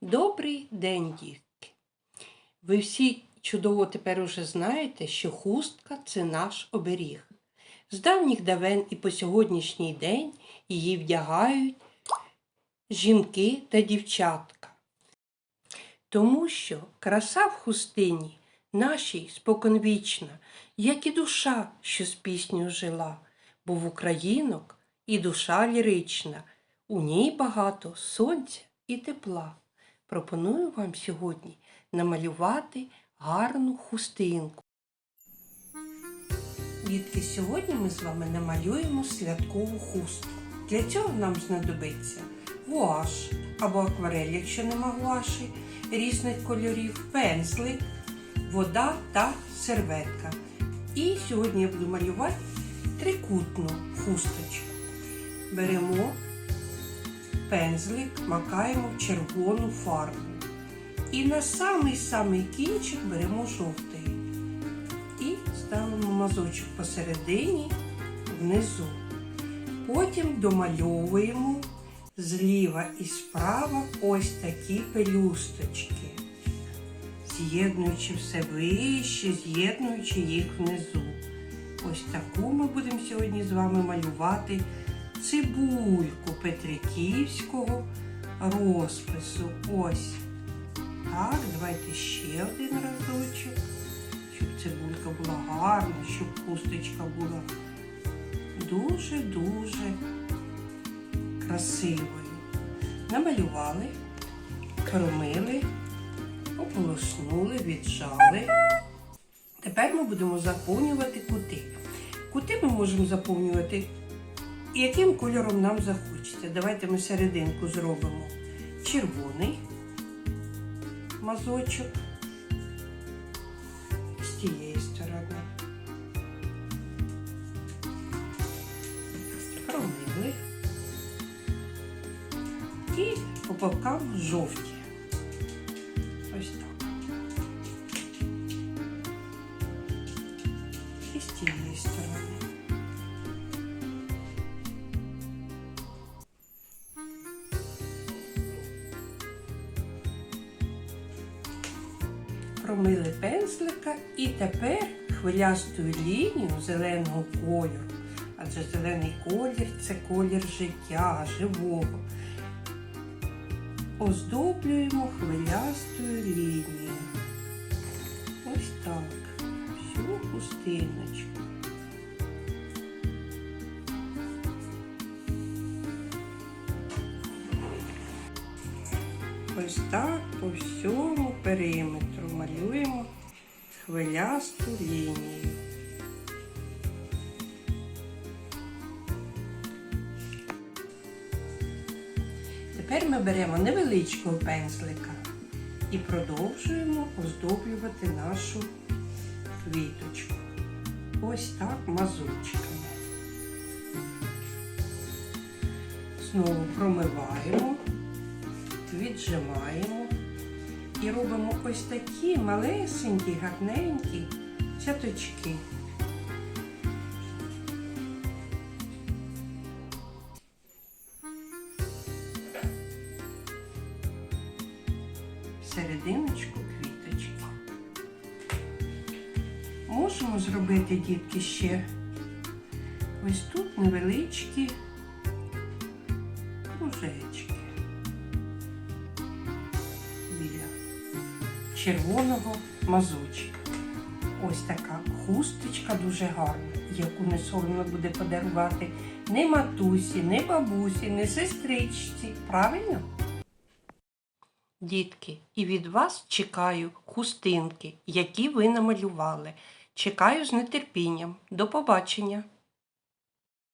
Добрий день, дітки! Ви всі чудово тепер уже знаєте, що хустка це наш оберіг. З давніх давен і по сьогоднішній день її вдягають жінки та дівчатка. Тому що краса в хустині нашій споконвічна, як і душа, що з піснею жила, бо в українок і душа лірична, у ній багато сонця і тепла. Пропоную вам сьогодні намалювати гарну хустинку. Дітки, сьогодні ми з вами намалюємо святкову хустку. Для цього нам знадобиться гуаш або акварель, якщо нема гуаші, різних кольорів, пензлик, вода та серветка. І сьогодні я буду малювати трикутну хусточку. Беремо пензлик, макаємо в червону фарбу. І на самий-самий кінчик беремо жовтий. І ставимо мазочок посередині внизу. Потім домальовуємо зліва і справа ось такі пелюсточки, з'єднуючи все вище, з'єднуючи їх внизу. Ось таку ми будемо сьогодні з вами малювати цибульку петриківського розпису. Ось. Так, давайте ще один разочок, щоб цибулька була гарна, щоб хусточка була дуже-дуже красивою. Намалювали, промили, ополоснули, віджали. Тепер ми будемо заповнювати кути. Кути ми можемо заповнювати яким кольором нам захочеться. Давайте ми серединку зробимо червоний мазочок з тієї сторони. Промили і по бокам жовті. Промили пензлика і тепер хвилясту лінію зеленого кольору. Адже зелений колір це колір життя, живого. Оздоблюємо хвилястою лінією. Ось так. Всю хустиночку. Ось так по всьому периметру малюємо хвилясту лінію. Тепер ми беремо невеличкого пензлика і продовжуємо оздоблювати нашу квіточку. Ось так мазочками. Знову промиваємо віджимаємо і робимо ось такі малесенькі, гарненькі цяточки. Серединочку квіточки. Можемо зробити, дітки, ще ось тут невеличкі кружечки. Червоного мазочка. Ось така хусточка дуже гарна, яку не соромно буде подарувати ні матусі, ні бабусі, ні сестричці. Правильно? Дітки, і від вас чекаю хустинки, які ви намалювали. Чекаю з нетерпінням. До побачення!